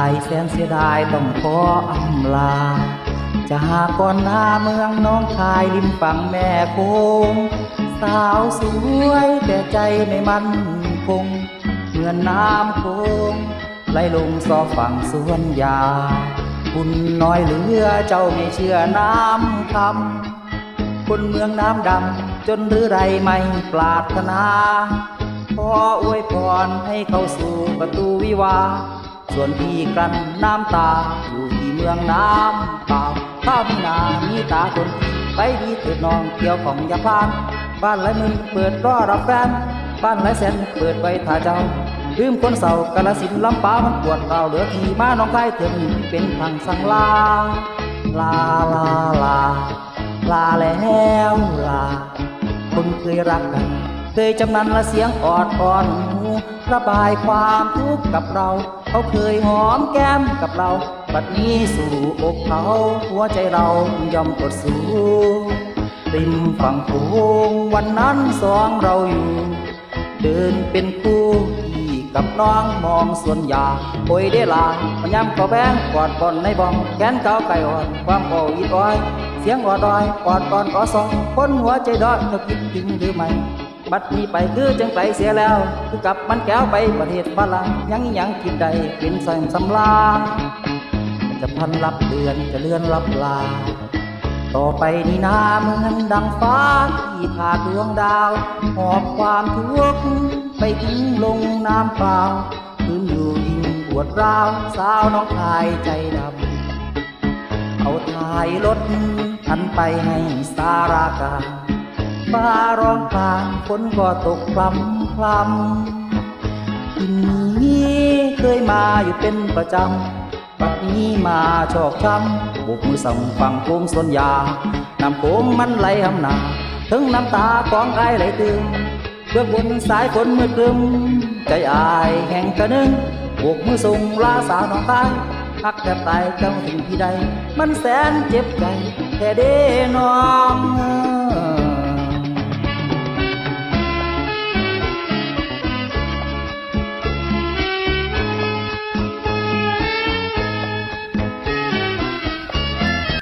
ายแสนเสียดายต้องขออำลา จะหาก่อนหน้าเมืองน้องชายริมฝั่งแม่คงสาวสวยแต่ใจไม่มั่นคง เหมือนน้ำโคงไหลลงซอฝั่งสวนยา คุณน้อยเหลือเจ้าไม่เชื่อน้ำคำคนเมืองน้ำดำจนหรือไรไม่ปรารถนาขออวยพรให้เข้าสู่ประตูวิวา ส่วนพี่กลั้นน้ำตา อยู่ที่เมืองน้ำเปล่าข้ามีหนามีตาคนไปดีเถิดน้องเกี่ยวของยาพาน บ้านไรมึงเปิดรอรับแฟน บ้านไรแสนเปิดไว้ท่าเจ้าลืมคนเศร้ากาลสินลำปางมันปวดเราเหลือทีมาน้องไก่เถื่อนเป็นทางสังลาลาลาลา ลาแล้วลา คนเคยรักกัน เคยจำนันละเสียงออดอ่อนหูระบายความทุกข์กับเรา เขาเคยหอมแก้มกับเรา บัดนี้สู่อกเขาหัวใจเรายอมกดสู้ริมฝั่งโขงวันนั้นสองเราอยู่ เดินเป็นคู่พี่กับน้องมองส่วนยาโอยได้ลามันย้ำก็แบงกอดบอนในบองแขนเก้าไก่อ่อนความโออีดอ้อย เสียงออดอยกอดบอนก็สองคนหัวใจดอยเธอคิดถึงหรือไม่ บัดนี้ไปคือจังไปเสียแล้ว คือกับมันแก้วไปประเทศฝรั่งยังยังกินใดเป็นแสงสำลาจะพันรับเดือนจะเลื่อนรับลา ต่อไปนี้นาเหมือนดังฟ้าที่ขาดดวงดาว หอบความทุกข์ไปทิ้งลงน้ำเปล่าคืนอยู่ยิ่งปวดร้าวสาวน้องชายใจดำเอาถ่ายรถทันไปให้สารากา ฟ้าร้องกลางฝนก็ตกพลำพลำทีนี้เคยมาอยู่เป็นประจำบัดนี้มาชอกช้ำบุกมือสั่งฟังโค้งสนยาน้ำโค้งมันไหลหำหนาถึงน้ำตาของไอ้ไหลตึงเบื้องบนสายฝนมืดครึมใจอายแห่งกระนึงบกมือส่งลาสาวน้องตายหักแทบตายเจ้าถึงพี่ใด มันแสนเจ็บใจแค่เด้น้อง